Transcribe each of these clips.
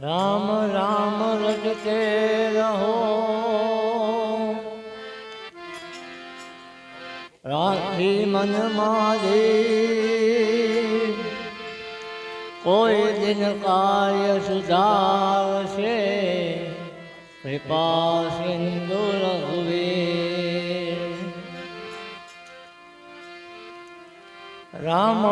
રામ રામ રટતે રહો. રાખી મન મારી. કોઈ દિન કાર્ય સુધારશે. કૃપા સિંધુ રઘુવીર. રામ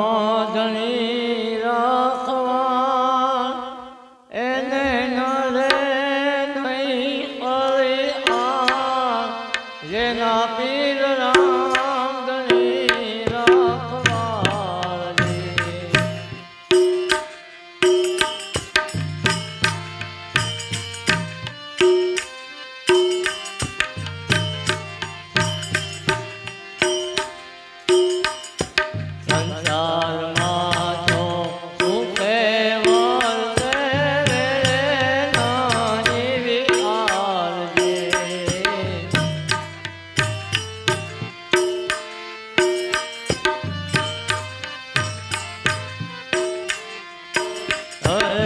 Hare